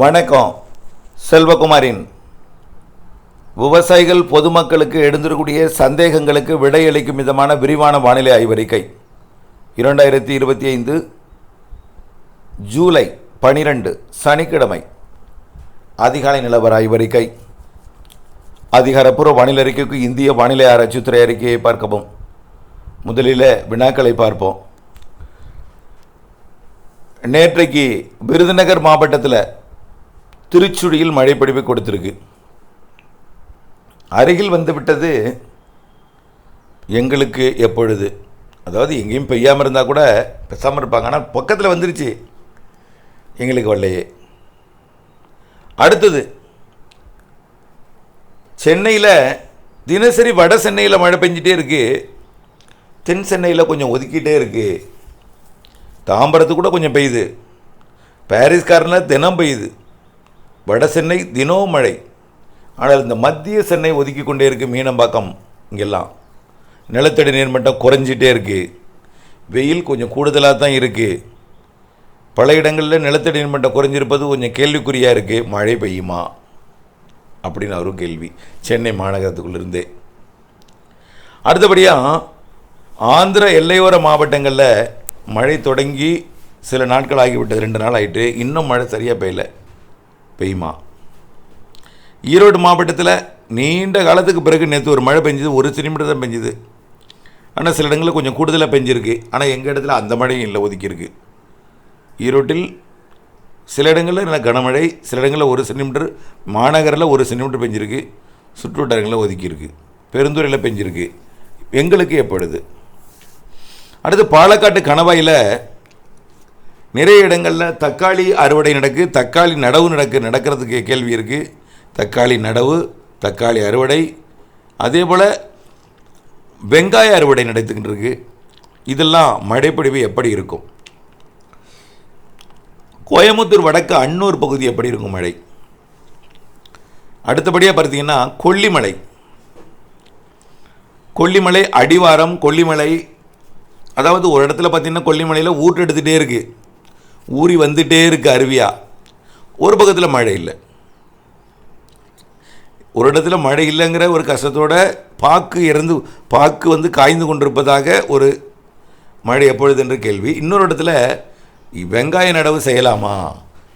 வணக்கம். செல்வகுமாரின் விவசாயிகள் பொதுமக்களுக்கு எழுந்திருக்கூடிய சந்தேகங்களுக்கு விடையளிக்கும் விதமான விரிவான வானிலை ஆய்வறிக்கை. இரண்டாயிரத்தி இருபத்தி ஐந்து ஜூலை பனிரெண்டு சனிக்கிழமை அதிகாலை நிலவர ஆய்வறிக்கை. அதிகாரப்பூர்வ வானிலை அறிக்கைக்கு இந்திய வானிலை ஆராய்ச்சித்துறை அறிக்கையை பார்க்கவும். முதலில் வினாக்களை பார்ப்போம். நேற்றைக்கு விருதுநகர் மாவட்டத்தில் திருச்சுழியில் மழை பொழிவு கொடுத்துருக்கு. அருகில் வந்துவிட்டது எங்களுக்கு எப்பொழுது? அதாவது எங்கேயும் பெய்யாமல் இருந்தால் கூட பேசாமல் இருப்பாங்க. ஆனால் பக்கத்தில் வந்துருச்சு. எங்களுக்கு வரலையே. அடுத்தது சென்னையில் தினசரி வட சென்னையில் மழை பெஞ்சிட்டே இருக்குது தென் சென்னையில் கொஞ்சம் ஒதுக்கிட்டே இருக்குது தாம்பரத்து கூட கொஞ்சம் பெய்யுது. பாரிஸ்காரனில் தினம் பெய்யுது. வட சென்னை தினம் மழை. ஆனால் இந்த மத்திய சென்னை ஒதுக்கி கொண்டே இருக்குது மீனம்பாக்கம். இங்கெல்லாம் நிலத்தடி நீர்மட்டம் குறைஞ்சிட்டே இருக்குது வெயில் கொஞ்சம் கூடுதலாக தான் இருக்குது பல இடங்களில் நிலத்தடி நீர்மட்டம் குறைஞ்சிருப்பது கொஞ்சம் கேள்விக்குறியாக இருக்குது மழை பெய்யுமா? அப்படின்னு ஒரு கேள்வி. சென்னை மாநகரத்துக்குள்ளிருந்தே. அடுத்தபடியாக ஆந்திர எல்லையோர மாவட்டங்களில் மழை தொடங்கி சில நாட்கள் ஆகிவிட்டது. ரெண்டு நாள் ஆகிட்டு இன்னும் மழை சரியாக பெய்யலை. பெய்யுமா? ஈரோடு மாவட்டத்தில் நீண்ட காலத்துக்கு பிறகு நேற்று ஒரு மழை பெஞ்சுது ஒரு சென்டிமீட்டர் தான் பெஞ்சுது. ஆனால் சில இடங்களில் கொஞ்சம் கூடுதலாக பெஞ்சிருக்கு. ஆனால் எங்கள் இடத்துல அந்த மழையும் இல்லை ஒதுக்கியிருக்கு. ஈரோட்டில் சில இடங்களில் நல்ல கனமழை சில இடங்களில் ஒரு சென்டிமீட்டர் மாநகரில் ஒரு சென்டிமீட்டர் பெஞ்சிருக்கு சுற்றுவட்டாரங்களில் ஒதுக்கியிருக்கு. பெருந்துறையில் பெஞ்சிருக்கு. எங்களுக்கு ஏற்படுது அடுத்து பாலக்காட்டு கணவாயில் நிறைய இடங்களில் தக்காளி அறுவடை நடக்கு தக்காளி நடவு நடக்கு நடக்கிறதுக்கு கேள்வி இருக்குது தக்காளி நடவு தக்காளி அறுவடை அதே போல் வெங்காய அறுவடை நடத்துக்கிட்டு இருக்கு. இதெல்லாம் மழைப்பொழிவு எப்படி இருக்கும்? கோயம்புத்தூர் வடக்கு அன்னூர் பகுதி எப்படி இருக்கும் மழை? அடுத்தபடியாக பார்த்தீங்கன்னா கொல்லிமலை. கொல்லிமலை அடிவாரம் கொல்லிமலை அதாவது ஒரு இடத்துல பார்த்தீங்கன்னா கொல்லிமலையில் ஊற்று எடுத்துகிட்டே இருக்குது ஊறி வந்துட்டே இருக்குது அருவியா? ஒரு பக்கத்தில் மழை இல்லை. ஒரு இடத்துல மழை இல்லைங்கிற ஒரு கஷ்டத்தோட பாக்கு இறந்து பாக்கு வந்து காய்ந்து கொண்டிருப்பதாக ஒரு மழை எப்பொழுது என்ற கேள்வி. இன்னொரு இடத்துல வெங்காய நடவு செய்யலாமா?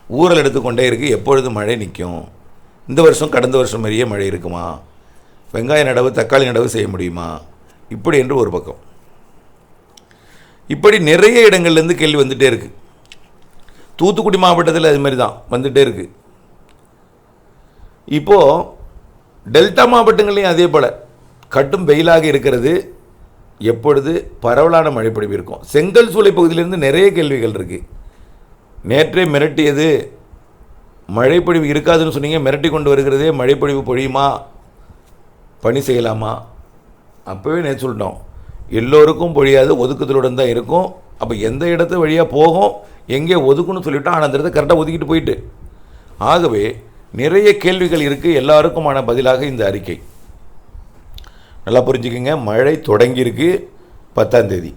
ஊரல் எடுத்துக்கொண்டே இருக்குது எப்பொழுது மழை நிற்கும் இந்த வருஷம் கடந்த வருஷம் மாதிரியே மழை இருக்குமா? வெங்காய நடவு தக்காளி நடவு செய்ய முடியுமா? இப்படி என்று ஒரு பக்கம். இப்படி நிறைய இடங்கள்லேருந்து கேள்வி வந்துகிட்டே இருக்குது தூத்துக்குடி மாவட்டத்தில் அது மாதிரி தான் வந்துகிட்டே இருக்குது இப்போது டெல்டா மாவட்டங்கள்லேயும் அதே போல் கட்டும் வெயிலாக இருக்கிறது. எப்பொழுது பரவலான மழைப்பொழிவு இருக்கும். செங்கல் சூளை பகுதியிலிருந்து நிறைய கேள்விகள் இருக்குது நேற்றே மிரட்டியது மழைப்பொழிவு இருக்காதுன்னு சொன்னீங்க மிரட்டி கொண்டு வருகிறதே மழைப்பொழிவு பொழியுமா? பணி செய்யலாமா? அப்போவே நேற்று சொல்லிட்டோம். எல்லோருக்கும் பொழியாது ஒதுக்குதலுடன் தான் இருக்கும். அப்போ எந்த இடத்து வழியாக போகும்? எங்கே ஒதுக்குன்னு சொல்லிவிட்டோம் ஆனால் அந்த இடத்த கரெக்டாக ஒதுக்கிட்டு போயிட்டு. ஆகவே நிறைய கேள்விகள் இருக்குது எல்லாருக்குமான பதிலாக இந்த அறிக்கை. நல்லா புரிஞ்சுக்கோங்க. மழை தொடங்கியிருக்கு பத்தாந்தேதி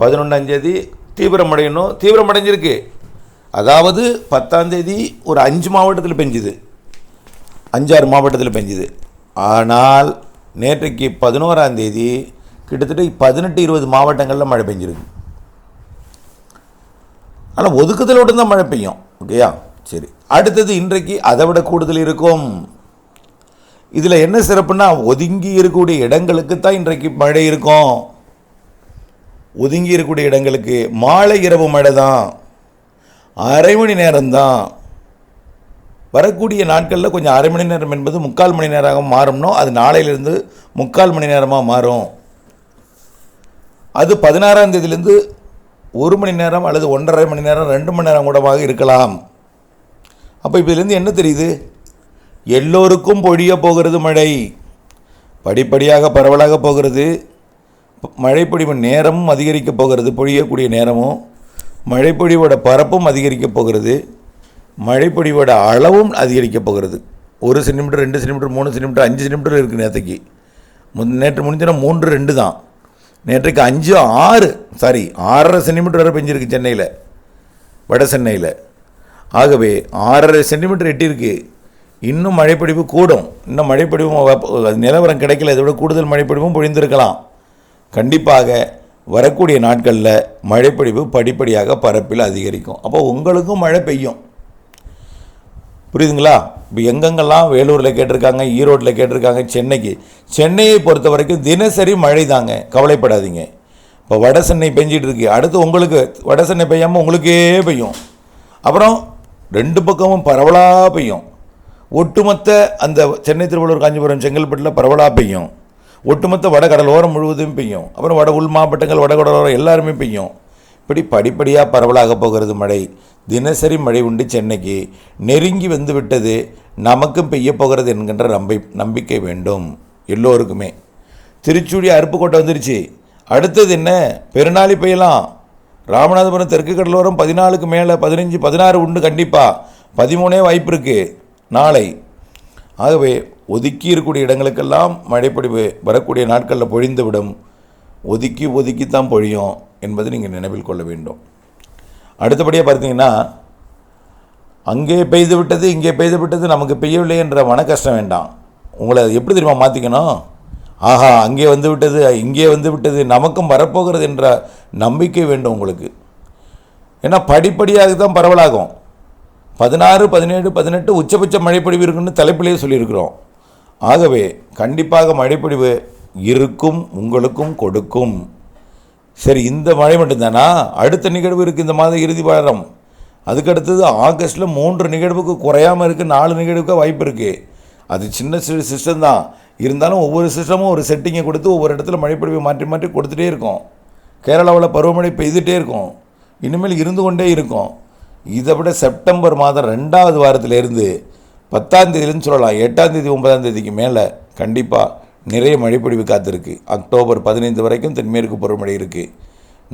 பதினொன்றாந்தேதி தீவிரமடையணும். தீவிரமடைஞ்சிருக்கு. அதாவது பத்தாந்தேதி ஒரு அஞ்சு மாவட்டத்தில் பெஞ்சுது. அஞ்சாறு மாவட்டத்தில் பெஞ்சுது. ஆனால் நேற்றைக்கு பதினோராந்தேதி கிட்டத்தட்ட பதினெட்டு இருபது மாவட்டங்களில் மழை பெஞ்சிருக்கு. ஆனால் ஒதுக்குதலோடு தான் மழை பெய்யும். ஓகேயா? சரி. அடுத்தது இன்றைக்கு அதை விட கூடுதல் இருக்கும். இதில் என்ன சிறப்புன்னா ஒதுங்கி இருக்கக்கூடிய இடங்களுக்கு தான் இன்றைக்கு மழை இருக்கும். ஒதுங்கி இருக்கக்கூடிய இடங்களுக்கு மாலை இரவு மழை தான். அரை மணி நேரம்தான் வரக்கூடிய நாட்களில் கொஞ்சம் அரை மணி நேரம் என்பது முக்கால் மணி நேரமாக மாறும்னோ அது நாளையிலிருந்து முக்கால் மணி நேரமாக மாறும். அது பதினாறாம் தேதியிலேருந்து ஒரு மணி நேரம் அல்லது ஒன்றரை மணி நேரம் ரெண்டு மணி நேரம் கூடமாக இருக்கலாம். அப்போ இதிலேருந்து என்ன தெரியுது? எல்லோருக்கும் பொழிய போகிறது மழை. படிப்படியாக பரவலாக போகிறது. மழைப்பொழிவு நேரமும் அதிகரிக்க போகிறது. பொழியக்கூடிய நேரமும் மழைப்பொழிவோட பரப்பும் அதிகரிக்க போகிறது. மழைப்பொழிவோட அளவும் அதிகரிக்க போகிறது. ஒரு சென்டிமீட்டர் ரெண்டு சென்டிமீட்டர் மூணு சென்டிமீட்டர் அஞ்சு சென்டிமீட்டர் இருக்குது நேற்றுக்கு முன் நேற்று முடிஞ்சினா மூன்று ரெண்டு தான். நேற்றைக்கு அஞ்சு ஆறு சாரி ஆறரை சென்டிமீட்டர் வரை பெஞ்சிருக்கு சென்னையில் வட சென்னையில். ஆகவே ஆறரை சென்டிமீட்டர் எட்டியிருக்கு. இன்னும் மழைப்பிடிப்பு கூடும். இன்னும் மழைப்பொழிவும் நிலவரம் கிடைக்கல. இதை விட கூடுதல் மழைப்பொழிவும் பொழிந்திருக்கலாம். கண்டிப்பாக வரக்கூடிய நாட்களில் மழைப்பொழிவு படிப்படியாக பரப்பில் அதிகரிக்கும். அப்போ உங்களுக்கும் மழை பெய்யும். புரியுதுங்களா? இப்போ எங்கெங்கெல்லாம் வேலூரில் கேட்டிருக்காங்க ஈரோட்டில் கேட்டிருக்காங்க சென்னைக்கு சென்னையை பொறுத்த வரைக்கும் தினசரி மழை தாங்க கவலைப்படாதீங்க. இப்போ வட சென்னை பெஞ்சிகிட்டு இருக்கு அடுத்து உங்களுக்கு வட சென்னை பெய்யாமல் உங்களுக்கே பெய்யும். அப்புறம் ரெண்டு பக்கமும் பரவலாக பெய்யும். ஒட்டுமொத்த அந்த சென்னை திருவள்ளூர் காஞ்சிபுரம் செங்கல்பட்டில் பரவலாக பெய்யும். ஒட்டுமொத்த வட கடலோரம் முழுவதும் பெய்யும். அப்புறம் வட உள் மாவட்டங்கள் வடகடலோரம் எல்லாருமே பெய்யும். இப்படி படிப்படியாக பரவலாக போகிறது மழை. தினசரி மழை உண்டு சென்னைக்கு. நெருங்கி வந்து விட்டது நமக்கும் பெய்ய போகிறது என்கின்ற நம்பி நம்பிக்கை வேண்டும் எல்லோருக்குமே. திருச்சூடி அருப்புக்கோட்டை வந்துருச்சு. அடுத்தது என்ன? பெருநாளி பெய்யலாம். ராமநாதபுரம் தெற்கு கடலோரம் பதினாலுக்கு மேலே பதினஞ்சு பதினாறு உண்டு கண்டிப்பாக பதிமூணே வாய்ப்பு இருக்குது நாளை. ஆகவே ஒதுக்கி இருக்கக்கூடிய இடங்களுக்கெல்லாம் மழைப்பொழிவு வரக்கூடிய நாட்களில் பொழிந்துவிடும். ஒதுக்கி ஒதுக்கி தான் பொழியும். என்பதை நீங்கள் நினைவில் கொள்ள வேண்டும். அடுத்தபடியாக பார்த்தீங்கன்னா அங்கே பெய்து விட்டது இங்கே பெய்து விட்டது நமக்கு பெய்யவில்லை என்ற மன கஷ்டம் வேண்டாம். உங்களை அதை எப்படி தெரியுமா மாற்றிக்கணும் ஆஹா அங்கே வந்து விட்டது இங்கே வந்து விட்டது நமக்கும் வரப்போகிறது என்ற நம்பிக்கை வேண்டும் உங்களுக்கு. ஏன்னா படிப்படியாக தான் பரவலாகும். பதினாறு பதினேழு பதினெட்டு உச்சபட்ச மழைப்பொழிவு இருக்குன்னு தலைப்பிலேயே சொல்லியிருக்கிறோம். ஆகவே கண்டிப்பாக மழைப்பொழிவு இருக்கும் உங்களுக்கும் கொடுக்கும். சரி இந்த மழை மட்டும்தானா? அடுத்த நிகழ்வு இருக்குது இந்த மாத இறுதி வாரம். அதுக்கு அடுத்தது ஆகஸ்ட்டில் மூன்று நிகழ்வுக்கு குறையாமல் இருக்குது நாலு நிகழ்வுக்கு வாய்ப்பு இருக்குது அது சின்ன சிஸ்டம் தான். இருந்தாலும் ஒவ்வொரு சிஸ்டமும் ஒரு செட்டிங்கை கொடுத்து ஒவ்வொரு இடத்துல மழைப்பொழிவை மாற்றி மாற்றி கொடுத்துட்டே இருக்கும். கேரளாவில் பருவமழை பெய்துட்டே இருக்கும். இனிமேல் இருந்து கொண்டே இருக்கும். இதை விட செப்டம்பர் மாதம் ரெண்டாவது வாரத்திலேருந்து பத்தாம் தேதியிலேருந்து சொல்லலாம். எட்டாம் தேதி ஒன்பதாம் தேதிக்கு மேலே. கண்டிப்பாக நிறைய மழைப்பொழிவு காத்திருக்கு. அக்டோபர் பதினைந்து வரைக்கும் தென்மேற்கு பருவமழை இருக்குது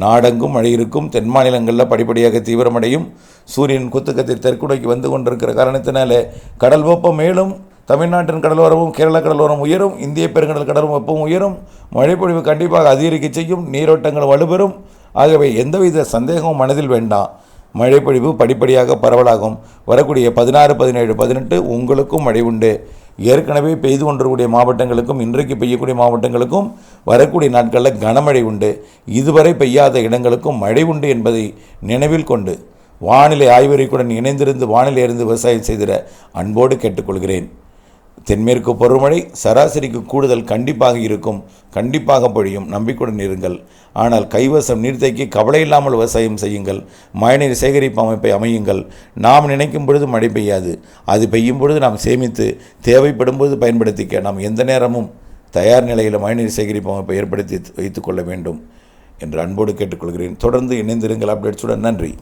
நாடெங்கும் மழை இருக்கும். தென் மாநிலங்களில் படிப்படியாக தீவிரமடையும். சூரியன் குத்துக்கத்தை தெற்குடைக்கு வந்து கொண்டிருக்கிற காரணத்தினால கடல் வெப்பம் மேலும் தமிழ்நாட்டின் கடலோரமும் கேரள கடலோரம் உயரும். இந்திய பெருங்கடல் கடலும் வெப்பம் உயரும். மழைப்பொழிவு கண்டிப்பாக அதிகரிக்க செய்யும். நீரோட்டங்கள் வலுப்பெறும். ஆகவே எந்தவித சந்தேகமும் மனதில் வேண்டாம். மழைப்பொழிவு படிப்படியாக பரவலாகும். வரக்கூடிய பதினாறு பதினேழு பதினெட்டு உங்களுக்கும் மழை உண்டு ஏற்கனவே பெய்து கொண்டிருக்கூடிய மாவட்டங்களுக்கும் இன்றைக்கு பெய்யக்கூடிய மாவட்டங்களுக்கும் வரக்கூடிய நாட்களில் கனமழை உண்டு. இதுவரை பெய்யாத இடங்களுக்கும் மழை உண்டு என்பதை நினைவில் கொண்டு வானிலை ஆய்வறிக்குடன் இணைந்திருந்து வானிலை இருந்து விவசாயம் செய்திட அன்போடு கேட்டுக்கொள்கிறேன். தென்மேற்கு பருவமழை சராசரிக்கு கூடுதல் கண்டிப்பாக இருக்கும். கண்டிப்பாக பொழியும். நம்பிக்கையுடன் இருங்கள். ஆனால் கைவசம் நீர்த்தைக்கு கவலை இல்லாமல் விவசாயம் செய்யுங்கள். மழைநீர் சேகரிப்பு அமைப்பை அமையுங்கள். நாம் நினைக்கும் பொழுது மழை பெய்யாது. அது பெய்யும் பொழுது நாம் சேமித்து தேவைப்படும் போது பயன்படுத்திக்க நாம் எந்த நேரமும் தயார் நிலையில் மழைநீர் சேகரிப்பு அமைப்பை ஏற்படுத்தி வைத்துக்கொள்ள வேண்டும் என்று அன்போடு கேட்டுக்கொள்கிறேன். தொடர்ந்து இணைந்திருங்கள். அப்டேட்ஸுடன் நன்றி.